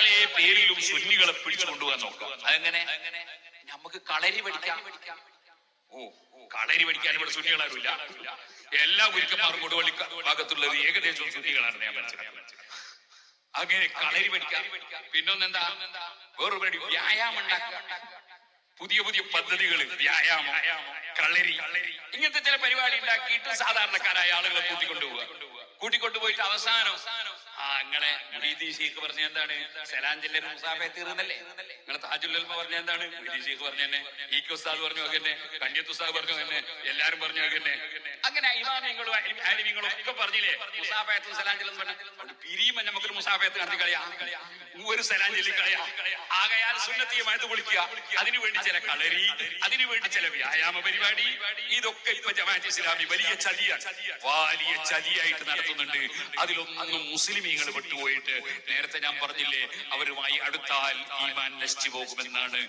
പല പേരിലും സുന്നികളെ പിടിച്ചു കൊണ്ടുപോകാൻ നോക്കാം. അതെങ്ങനെ? നമുക്ക് കളരി പഠിക്കാം. ഓ കളരി പഠിക്കാൻ ഇവിടെ സുന്നികളാരുമില്ല. എല്ലാ ഗുരുക്കന്മാരും കൊടുവള്ളി ഭാഗത്തുള്ളത് ഏകദേശം സുന്നികളാണ് ഞാൻ മനസ്സിലാക്കുന്നത്. അങ്ങനെ കളരി പഠിക്കാം. പിന്നൊന്നെന്താ? വേറൊരു പരിപാടി വ്യായാമം ഉണ്ടാക്കാം പുതിയ പുതിയ പദ്ധതികൾ വ്യായാമം കളരി. ഇങ്ങനത്തെ ചില പരിപാടി ഉണ്ടാക്കിയിട്ട് സാധാരണക്കാരായ ആളുകളെ കൂട്ടിക്കൊണ്ടുപോവുക. കൂട്ടിക്കൊണ്ടുപോയിട്ട് അവസാനം ആ നിങ്ങളെ ഷെയ്ഖ് പറഞ്ഞ എന്താണ്? സലാഞ്ചിന്റെ മുസാഫെ തീർന്നല്ലേ നിങ്ങളെ താജുല്ലൽമ പറഞ്ഞ എന്താണ്? ഷെയ്ഖ് പറഞ്ഞ തന്നെ ഈ കെ ഉസ്താദ് പറഞ്ഞു അങ്ങനെ കണ്ടിയത്ത് ഉസ്താദ് പറഞ്ഞു തന്നെ എല്ലാരും പറഞ്ഞു അങ്ങനെ അങ്ങനെ ഇമാമിങ്ങളും അലിമിങ്ങളും ഒക്കെ പറഞ്ഞില്ലേ മുസാഫയത്തും സലാഞ്ചലും പറഞ്ഞു. പിരിയുമ്പോ നമുക്കൊരു മുസാഫയത്ത് നടത്തി കളയാ. ഒരു സലാഞ്ചലി കളയാ. ആകയാൽ സുന്നത്തിയുമായിട്ട് വിളിക്കുക. അതിനുവേണ്ടി ചില കളരി അതിനുവേണ്ടി ചില വ്യായാമ പരിപാടി. ഇതൊക്കെ ഇപ്പൊ ജമാഅത്ത് ഇസ്ലാമി വലിയ ചതിയാണ്. വലിയ ചതിയായിട്ട് നടത്തുന്നുണ്ട്. അതിലൊന്നും മുസ്ലിമീങ്ങൾ വിട്ടുപോയിട്ട് നേരത്തെ ഞാൻ പറഞ്ഞില്ലേ അവരുമായി അടുത്താൽ ഈമാൻ നശിച്ചു പോകുമെന്നാണ്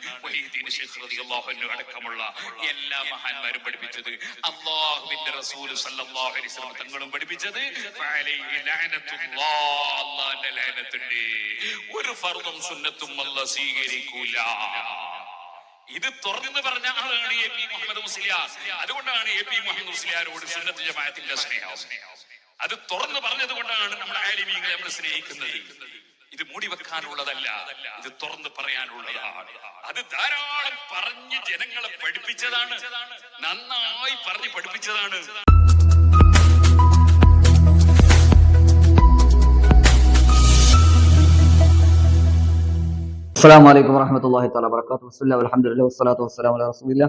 അടക്കമുള്ള എല്ലാ മഹാന്മാരും പഠിപ്പിച്ചത്. അള്ളാഹുവിന്റെ റസൂൽ സല്ലല്ലാഹു അലൈഹി വസല്ലം തങ്ങളും പഠിപ്പിച്ചത് ഒരു ഫർദും സുന്നത്തും അല്ല സ്വീകരിക്കൂല. ഇത് തുറന്നു പറഞ്ഞ ആളാണ് എ പി മുഹമ്മദ് മുസ്ലിയാർ അതുകൊണ്ടാണ് എ പി മുഹമ്മദ് മുസ്ലിയാരോട് സുന്നത്ത് ജമാഅത്തിന്റെ സ്നേഹം. അത് തുറന്നു പറഞ്ഞത് കൊണ്ടാണ് നമ്മുടെ ആലിമീങ്ങളെ നമ്മൾ സ്നേഹിക്കുന്നത്. ഇത് മൂടി വെക്കാനുള്ളതല്ല ഇത് തുറന്ന് പറയാനുള്ളതാണ്. അത് ധാരാളം പറഞ്ഞ് ജനങ്ങളെ പഠിപ്പിച്ചതാണ്. നന്നായി പറഞ്ഞ് പഠിപ്പിച്ചതാണ്. അസ്സാം വലൈക്കും വറഹമത്തല്ലാഹി തല വർക്കാത്തു വസ്ലാ അലഹമുല്ലാ വസ്സലാത്തു വസ്സലാം അല റസൂലില്ല.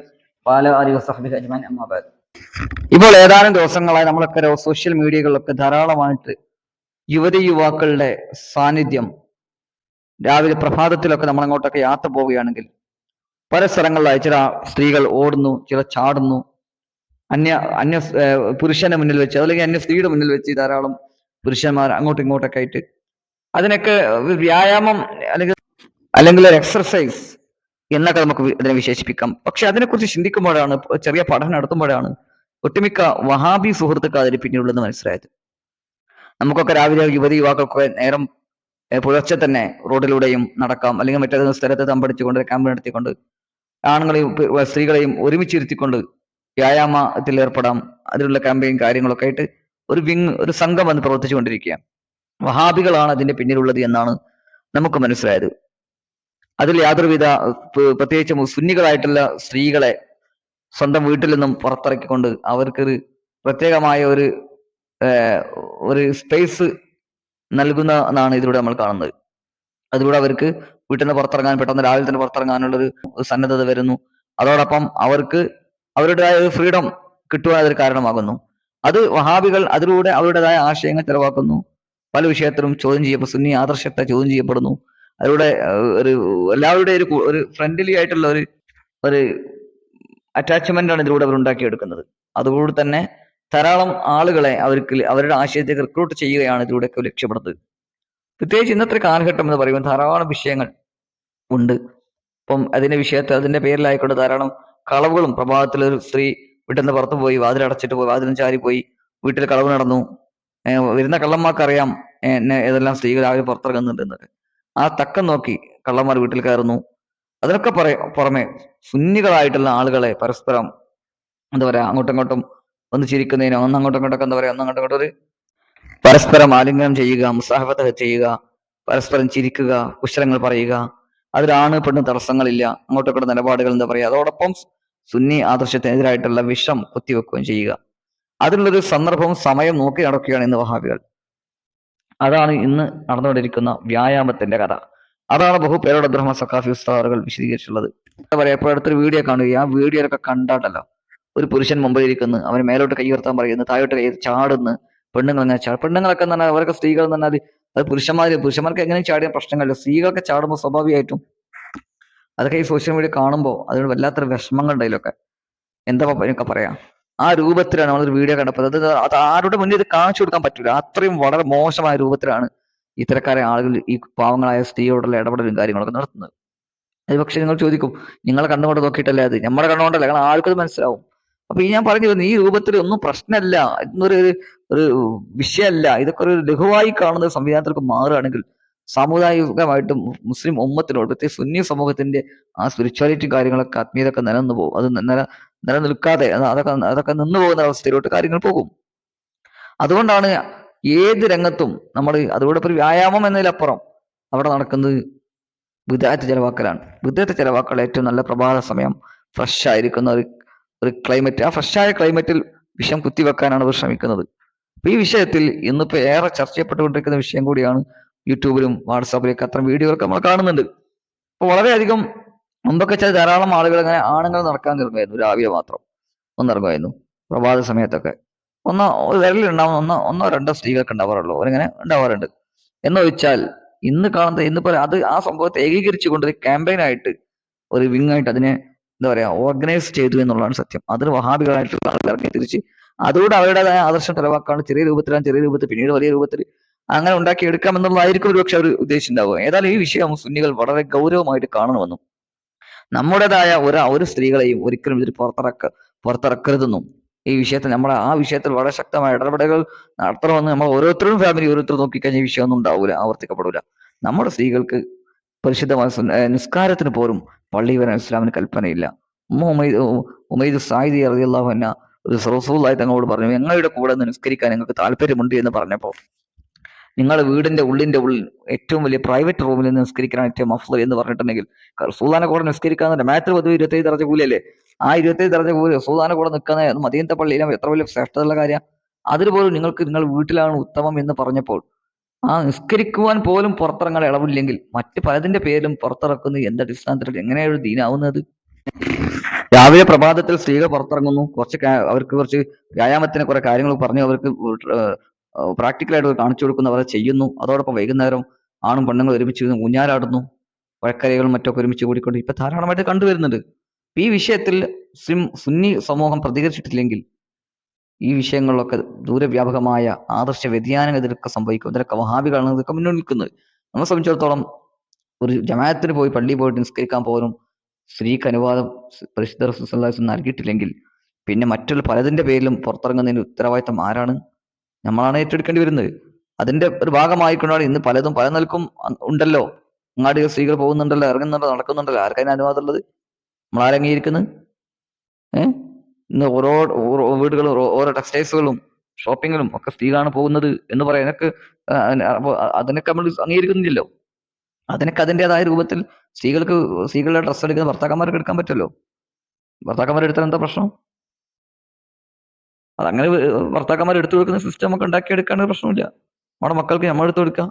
പാല അലി വസ്ഹബി അജ്മാൻ അമ്മാബാദ് ഇപ്പോൾ ഏതാനും ദിവസങ്ങളായി നമ്മളൊക്കെ സോഷ്യൽ മീഡിയകളിലൊക്കെ ധാരാളമായിട്ട് യുവതി യുവാക്കളുടെ സാന്നിധ്യം രാവിലെ പ്രഭാതത്തിലൊക്കെ നമ്മൾ അങ്ങോട്ടൊക്കെ യാത്ര പോവുകയാണെങ്കിൽ പല സ്ഥലങ്ങളിലായി ചില സ്ത്രീകൾ ഓടുന്നു ചില ചാടുന്നു. അന്യ അന്യ പുരുഷന്റെ മുന്നിൽ വെച്ച് അല്ലെങ്കിൽ അന്യ സ്ത്രീയുടെ മുന്നിൽ വെച്ച് ധാരാളം പുരുഷന്മാർ അങ്ങോട്ടും ഇങ്ങോട്ടൊക്കെ ആയിട്ട് അതിനൊക്കെ വ്യായാമം അല്ലെങ്കിൽ അല്ലെങ്കിൽ ഒരു എക്സർസൈസ് എന്നൊക്കെ നമുക്ക് അതിനെ വിശേഷിപ്പിക്കാം. പക്ഷെ അതിനെക്കുറിച്ച് ചിന്തിക്കുമ്പോഴാണ് ചെറിയ പഠനം നടത്തുമ്പോഴാണ് ഒട്ടുമിക്ക വഹാബി സുഹൃത്തുക്കൾ അതിന് പിന്നിലുള്ളതെന്ന് മനസ്സിലായത്. നമുക്കൊക്കെ രാവിലെ യുവതി യുവാക്കൾക്കൊക്കെ നേരം പുലർച്ചെ തന്നെ റോഡിലൂടെയും നടക്കാം. അല്ലെങ്കിൽ മറ്റേതെങ്കിലും സ്ഥലത്ത് തമ്പടിച്ചുകൊണ്ട് ക്യാമ്പ് നടത്തിക്കൊണ്ട് ആണുങ്ങളെയും സ്ത്രീകളെയും ഒരുമിച്ചിരുത്തിക്കൊണ്ട് വ്യായാമത്തിൽ ഏർപ്പെടാം. അതിലുള്ള ക്യാമ്പയിൻ കാര്യങ്ങളൊക്കെ ആയിട്ട് ഒരു വിങ് ഒരു സംഘം വന്ന് പ്രവർത്തിച്ചുകൊണ്ടിരിക്കുകയാണ്. വഹാബികളാണ് അതിന്റെ പിന്നിലുള്ളത് എന്നാണ് നമുക്ക് മനസ്സിലായത്. അതിൽ യാതൊരുവിധ പ്രത്യേകിച്ച് സുന്നികളായിട്ടുള്ള സ്ത്രീകളെ സ്വന്തം വീട്ടിൽ നിന്നും പുറത്തിറക്കിക്കൊണ്ട് അവർക്കൊരു പ്രത്യേകമായ ഒരു ഒരു സ്പേസ് നൽകുന്ന എന്നാണ് ഇതിലൂടെ നമ്മൾ കാണുന്നത്. അതിലൂടെ അവർക്ക് വീട്ടിൽ നിന്ന് പുറത്തിറങ്ങാൻ പെട്ടെന്ന് രാവിലെ തന്നെ പുറത്തിറങ്ങാനുള്ള ഒരു സന്നദ്ധത വരുന്നു. അതോടൊപ്പം അവർക്ക് അവരുടേതായ ഒരു ഫ്രീഡം കിട്ടുവാൻ അതൊരു കാരണമാകുന്നു. അത് വഹാബികൾ അതിലൂടെ അവരുടേതായ ആശയങ്ങൾ ചെലവാക്കുന്നു. പല വിഷയത്തിലും ചോദ്യം ചെയ്യപ്പെടും സുന്നി ആദർശത്തെ ചോദ്യം ചെയ്യപ്പെടുന്നു. അതിലൂടെ ഒരു എല്ലാവരുടെയും ഒരു ഒരു ഫ്രണ്ട്ലി ആയിട്ടുള്ള ഒരു ഒരു അറ്റാച്ച്മെന്റ് ആണ് ഇതിലൂടെ അവർ ഉണ്ടാക്കിയെടുക്കുന്നത്. അതുകൊണ്ട് തന്നെ ധാരാളം ആളുകളെ അവർക്ക് അവരുടെ ആശയത്തേക്ക് റിക്രൂട്ട് ചെയ്യുകയാണ് ഇതിലൂടെയൊക്കെ ലക്ഷ്യപ്പെടുന്നത് പ്രത്യേകിച്ച് ഇന്നത്തെ കാലഘട്ടം എന്ന് പറയുമ്പോൾ ധാരാളം വിഷയങ്ങൾ ഉണ്ട്. ഇപ്പം അതിന്റെ വിഷയത്തെ അതിന്റെ പേരിലായിക്കൊണ്ട് ധാരാളം കളവുകളും പ്രഭാതത്തിൽ ഒരു സ്ത്രീ വീട്ടിൽ നിന്ന് പുറത്തു പോയി വാതിലടച്ചിട്ട് പോയി വാതിലും ചാരി പോയി വീട്ടിൽ കളവ് നടന്നു. വരുന്ന കള്ളന്മാർക്കറിയാം എന്നെ ഏതെല്ലാം സ്ത്രീകൾ രാവിലെ പുറത്തിറങ്ങുന്നുണ്ട് എന്നൊക്കെ. ആ തക്കം നോക്കി കള്ളന്മാർ വീട്ടിൽ കയറുന്നു. അതിനൊക്കെ പറയ പുറമെ സുന്നികളായിട്ടുള്ള ആളുകളെ പരസ്പരം എന്താ പറയാ അങ്ങോട്ടും ഇങ്ങോട്ടും ഒന്ന് ചിരിക്കുന്നതിനോ ഒന്ന് അങ്ങോട്ടും ഇങ്ങോട്ടൊക്കെ എന്താ പറയാ ഒന്ന് അങ്ങോട്ടും പരസ്പരം ആലിംഗനം ചെയ്യുക മുസാഹബത്ത് ചെയ്യുക പരസ്പരം ചിരിക്കുക കുശലങ്ങൾ പറയുക. അതിലാണ് പെണ്ണ് തടസ്സങ്ങളില്ല അങ്ങോട്ടും ഇങ്ങോട്ടും നിലപാടുകൾ എന്താ പറയുക അതോടൊപ്പം സുന്നി ആദർശത്തിനെതിരായിട്ടുള്ള വിഷം കുത്തിവെക്കുകയും ചെയ്യുക. അതിനുള്ളൊരു സന്ദർഭവും സമയം നോക്കി നടക്കുകയാണ് ഇന്ന് വഹാബികൾ. അതാണ് ഇന്ന് നടന്നുകൊണ്ടിരിക്കുന്ന വ്യായാമത്തിന്റെ കഥ. അതാണ് ബഹുപേരോട് അബ്രഹ്മ സക്കാഫി ഉസ്താദുകൾ വിശദീകരിച്ചുള്ളത് എന്താ പറയാ ഇപ്പോൾ അടുത്തൊരു വീഡിയോ കാണുക. ആ വീഡിയോയിലൊക്കെ കണ്ടാട്ടല്ലോ. ഒരു പുരുഷൻ മുമ്പിൽ ഇരിക്കുന്നു അവന് മേലോട്ട് കൈ ഉയർത്താൻ പറയുന്നു. താഴോട്ട് കൈ ചാടുന്നു. പെണ്ണുങ്ങൾ അങ്ങനെ ചാ പെണ്ണുങ്ങളൊക്കെ എന്ന് പറഞ്ഞാൽ അവരൊക്കെ സ്ത്രീകൾ എന്ന് പറഞ്ഞാൽ അത് പുരുഷന്മാർ പുരുഷന്മാർക്ക് എങ്ങനെയും ചാടിയ പ്രശ്നങ്ങളില്ല. സ്ത്രീകളൊക്കെ ചാടുമ്പോൾ സ്വാഭാവികമായിട്ടും അതൊക്കെ ഈ സോഷ്യൽ മീഡിയ കാണുമ്പോൾ അതിന് വല്ലാത്തൊരു വിഷമങ്ങൾ അതിലൊക്കെ എന്താ എനിക്ക് പറയാം? ആ രൂപത്തിലാണ് നമ്മളൊരു വീഡിയോ കണ്ടപ്പോൾ. അത് അത് ആരുടെ മുന്നിൽ ഇത് കാണിച്ചു കൊടുക്കാൻ പറ്റില്ല അത്രയും വളരെ മോശമായ രൂപത്തിലാണ് ഇത്തരക്കാരെ ആളുകൾ ഈ പാവങ്ങളായ സ്ത്രീയോടുള്ള ഇടപെടലും കാര്യങ്ങളൊക്കെ നടത്തുന്നത്. അത് പക്ഷെ നിങ്ങൾ ചോദിക്കും നിങ്ങളെ കണ്ണുകൊണ്ട് നോക്കിയിട്ടല്ലേ അത്? നമ്മളെ കണ്ണുകൊണ്ടല്ല? കാരണം ആൾക്കത് മനസ്സിലാവും. അപ്പൊ ഈ ഞാൻ പറഞ്ഞു വരുന്നത് ഈ രൂപത്തിൽ ഒന്നും പ്രശ്നമല്ല എന്നൊരു ഒരു വിഷയമല്ല. ഇതൊക്കെ ഒരു ലഘുവായി കാണുന്ന സംവിധാനത്തിലൊക്കെ മാറുകയാണെങ്കിൽ സാമുദായികമായിട്ടും മുസ്ലിം ഒമ്മത്തിനോട് പ്രത്യേകിച്ച് സുന്നി സമൂഹത്തിന്റെ ആ സ്പിരിച്വാലിറ്റി കാര്യങ്ങളൊക്കെ ആത്മീയതൊക്കെ നിലനിന്ന് പോകും. അത് നില നിലനിൽക്കാതെ അത് അതൊക്കെ അതൊക്കെ നിന്നു പോകുന്ന അവസ്ഥയിലോട്ട് കാര്യങ്ങൾ പോകും. അതുകൊണ്ടാണ് ഏത് രംഗത്തും നമ്മൾ അതുകൂടെ ഒരു വ്യായാമം എന്നതിലപ്പുറം അവിടെ നടക്കുന്നത് വിദായത്ത് ചെലവാക്കലാണ്. വിദായത്ത് ചെലവാക്കൽ ഏറ്റവും നല്ല പ്രഭാത സമയം ഫ്രഷ് ആയിരിക്കുന്ന ഒരു ഒരു ക്ലൈമറ്റ് ആ ഫ്രഷായ ക്ലൈമറ്റിൽ വിഷം കുത്തിവെക്കാനാണ് അവർ ശ്രമിക്കുന്നത്. അപ്പൊ ഈ വിഷയത്തിൽ ഇന്നിപ്പോ ഏറെ ചർച്ച ചെയ്യപ്പെട്ടുകൊണ്ടിരിക്കുന്ന വിഷയം കൂടിയാണ് യൂട്യൂബിലും വാട്സാപ്പിലൊക്കെ അത്തരം വീഡിയോകളൊക്കെ നമ്മൾ കാണുന്നുണ്ട്. അപ്പൊ വളരെയധികം മുമ്പൊക്കെ ചില ധാരാളം ആളുകൾ അങ്ങനെ ആണുങ്ങൾ നടക്കാൻ ഇറങ്ങുമായിരുന്നു രാവിലെ മാത്രം. ഒന്നിറങ്ങുമായിരുന്നു പ്രഭാത സമയത്തൊക്കെ. ഒന്നോ വിരലിലുണ്ടാവുന്ന ഒന്നോ ഒന്നോ രണ്ടോ സ്ത്രീകൾക്ക് ഉണ്ടാവാറുള്ളൂ അവരിങ്ങനെ ഉണ്ടാവാറുണ്ട്. എന്ന് വെച്ചാൽ ഇന്ന് കാണുന്നത് ഇന്നിപ്പോ അത് ആ സംഭവത്തെ ഏകീകരിച്ചുകൊണ്ട് ഒരു ക്യാമ്പയിനായിട്ട് ഒരു വിങ് ആയിട്ട് അതിനെ എന്താ പറയാ ഓർഗനൈസ് ചെയ്തു എന്നുള്ളതാണ് സത്യം. അതിന് വഹാബികളായിട്ടുള്ള ആൾക്കാർക്ക് തിരിച്ച് അതുകൊണ്ട് അവരുടേതായ ആദർശം തെളിവാക്കാണ് ചെറിയ രൂപത്തിലാണ് ചെറിയ രൂപത്തിൽ പിന്നീട് വലിയ രൂപത്തിൽ അങ്ങനെ ഉണ്ടാക്കി എടുക്കാം എന്നുള്ളതായിരിക്കും ഒരുപക്ഷെ അവർ ഉദ്ദേശിച്ചിട്ടുണ്ടാവുക. ഏതായാലും ഈ വിഷയം സുന്നികൾ വളരെ ഗൗരവമായിട്ട് കാണണമെന്നും നമ്മുടേതായ ഒരു ഒരു സ്ത്രീകളെയും ഒരിക്കലും ഇതിൽ പുറത്തിറക്ക പുറത്തിറക്കരുതെന്നും ഈ വിഷയത്തിൽ നമ്മൾ ആ വിഷയത്തിൽ വളരെ ശക്തമായ ഇടപെടലുകൾ നടത്തണമെന്ന് നമ്മൾ ഓരോരുത്തരും ഫാമിലി ഓരോരുത്തർ നോക്കിക്കഴിഞ്ഞാൽ ഈ വിഷയമൊന്നും ഉണ്ടാവില്ല ആവർത്തിക്കപ്പെടില്ല നമ്മുടെ സ്ത്രീകൾക്ക് പരിശുദ്ധമായ നിസ്കാരത്തിന് പോലും പള്ളി വരാൻ ഇസ്ലാമിന് കൽപ്പനയില്ല. ഉമൈദ് സായിദി അറിയാഹു എന്ന ഒരു റസൂലായി തങ്ങളോട് പറഞ്ഞു ഞങ്ങളുടെ കൂടെ നിസ്കരിക്കാൻ നിങ്ങൾക്ക് താല്പര്യമുണ്ട് എന്ന് പറഞ്ഞപ്പോൾ നിങ്ങളുടെ വീടിന്റെ ഉള്ളിന്റെ ഉള്ളിൽ ഏറ്റവും വലിയ പ്രൈവറ്റ് റൂമിൽ നിസ്കരിക്കാൻ ഏറ്റവും അഫ്ലർ എന്ന് പറഞ്ഞിട്ടുണ്ടെങ്കിൽ റസൂലാനെ കൂടെ നിസ്കരിക്കാൻ മാത്രം പതിവ് ഇരുപത്തേഴ് ദർജ കൂലിയല്ലേ? ആ ഇരുപത്തേഴ് ദർജ കൂലി റസൂലാനെ കൂടെ നിൽക്കുന്ന മദീനത്തെ പള്ളിയിലും എത്ര വലിയ ശ്രേഷ്ഠതയുള്ള കാര്യം. അതിൽ പോലും നിങ്ങൾക്ക് നിങ്ങൾ വീട്ടിലാണ് ഉത്തമം എന്ന് പറഞ്ഞപ്പോൾ ആ നിസ്കരിക്കുവാൻ പോലും പുറത്തിറങ്ങാൻ ഇളവില്ലെങ്കിൽ മറ്റ് പലതിന്റെ പേരിലും പുറത്തിറക്കുന്നത് എന്തടിസ്ഥാനത്തിൽ എങ്ങനെയാണ് ദീനാവുന്നത്? രാവിലെ പ്രഭാതത്തിൽ സ്ത്രീകൾ പുറത്തിറങ്ങുന്നു. കുറച്ച് അവർക്ക് കുറച്ച് വ്യായാമത്തിന് കുറെ കാര്യങ്ങൾ പറഞ്ഞു അവർക്ക് പ്രാക്ടിക്കലായിട്ട് കാണിച്ചു കൊടുക്കുന്നു. അവരെ ചെയ്യുന്നു. അതോടൊപ്പം വൈകുന്നേരം ആണും പെണ്ണുങ്ങൾ ഒരുമിച്ച് ഊഞ്ഞാലാടുന്നു. വഴക്കരകളും മറ്റൊക്കെ ഒരുമിച്ച് കൂടിക്കൊണ്ട് ഇപ്പൊ ധാരാളമായിട്ട് കണ്ടുവരുന്നുണ്ട്. ഈ വിഷയത്തിൽ സിം സുന്നി സമൂഹം പ്രതികരിച്ചിട്ടില്ലെങ്കിൽ ഈ വിഷയങ്ങളിലൊക്കെ ദൂരവ്യാപകമായ ആദർശ വ്യതിയാനങ്ങൾ ഇതിലൊക്കെ സംഭവിക്കും. ഇതിലൊക്കെ വഹാബികളാണ് ഇതൊക്കെ മുന്നിൽ നിൽക്കുന്നത്. നമ്മളെ സംബന്ധിച്ചിടത്തോളം ഒരു ജമാഅത്തിന് പോയി പള്ളി പോയിട്ട് നിസ്കരിക്കാൻ പോലും സ്ത്രീക്ക് അനുവാദം പരിശുദ്ധ റസൂൽ നൽകിയിട്ടില്ലെങ്കിൽ പിന്നെ മറ്റുള്ള പലതിന്റെ പേരിലും പുറത്തിറങ്ങുന്നതിന് ഉത്തരവാദിത്തം ആരാണ്? നമ്മളാണ് ഏറ്റെടുക്കേണ്ടി വരുന്നത്. അതിന്റെ ഒരു ഭാഗമായിക്കൊണ്ടാണ് ഇന്ന് പലതും പല നിലക്കും ഉണ്ടല്ലോ. അങ്ങാടികൾ സ്ത്രീകൾ പോകുന്നുണ്ടല്ലോ ഇറങ്ങുന്നുണ്ടല്ലോ നടക്കുന്നുണ്ടല്ലോ. ആർക്കതിന് അനുവാദമുള്ളത്? ഉള്ളത് നമ്മളാരംഗീകരിക്കുന്നത് ഏഹ് ഇന്ന് ഓരോ വീടുകളും ഓരോ- ടെക്സ്റ്റൈൽസുകളും ഷോപ്പിങ്ങിലും ഒക്കെ സ്ത്രീകളാണ് പോകുന്നത് എന്ന് പറയാൻ അതിനൊക്കെ നമ്മൾ അംഗീകരിക്കുന്നില്ലല്ലോ. അതിനൊക്കെ അതിന്റെതായ രൂപത്തിൽ സ്ത്രീകൾക്ക് സ്ത്രീകളുടെ ഡ്രസ്സ് എടുക്കുന്ന ഭർത്താക്കന്മാർക്ക് എടുക്കാൻ പറ്റുമല്ലോ? ഭർത്താക്കന്മാർ എടുത്താൽ എന്താ പ്രശ്നം? അതങ്ങനെ ഭർത്താക്കന്മാർ എടുത്തു കൊടുക്കുന്ന സിസ്റ്റം ഒക്കെ ഉണ്ടാക്കിയെടുക്കാണ്ട് പ്രശ്നമില്ല നമ്മുടെ മക്കൾക്ക് നമ്മൾ എടുത്തു കൊടുക്കാം.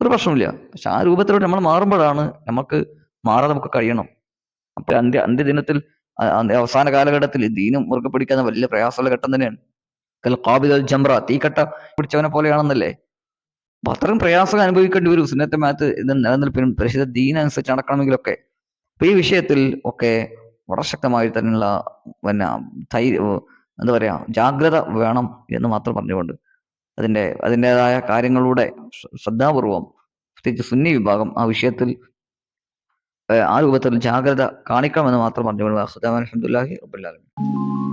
ഒരു പ്രശ്നമില്ല പക്ഷെ ആ രൂപത്തിലൂടെ നമ്മൾ മാറുമ്പോഴാണ് നമുക്ക് മാറാൻ നമുക്ക് കഴിയണം. അപ്പൊ അന്ത്യ അന്ത്യദിനത്തിൽ അവസാന കാലഘട്ടത്തിൽ ദീനും മുറുകെ പിടിക്കുന്ന വലിയ പ്രയാസമുള്ള ഘട്ടം തന്നെയാണ്. കൽ ഖാബിദ് അൽ ജംറ തീക്കട്ട പിടിച്ചവനെ പോലെയാണെന്നല്ലേ? അപ്പൊ അത്രയും പ്രയാസം അനുഭവിക്കേണ്ടി വരും സുന്നത്തെ മാത്ത് ഇത് നിലനിൽപ്പിനും പരിശുദ്ധ ദീനനുസരിച്ച് നടക്കണമെങ്കിലൊക്കെ. അപ്പൊ ഈ വിഷയത്തിൽ ഒക്കെ വളരെ ശക്തമായി തന്നെയുള്ള പിന്നെ ധൈര്യ എന്താ പറയാ ജാഗ്രത വേണം എന്ന് മാത്രം പറഞ്ഞുകൊണ്ട് അതിന്റെ അതിന്റെതായ കാര്യങ്ങളുടെ ശ്ര- ശ്രദ്ധാപൂർവം പ്രത്യേകിച്ച് സുന്നി വിഭാഗം ആ വിഷയത്തിൽ ആ രൂപത്തിൽ ജാഗ്രത കാണിക്കണമെന്ന് മാത്രം പറഞ്ഞുകൊണ്ട് അലഹമുല്ലാഹി റബ്ബുൽ ആലമീൻ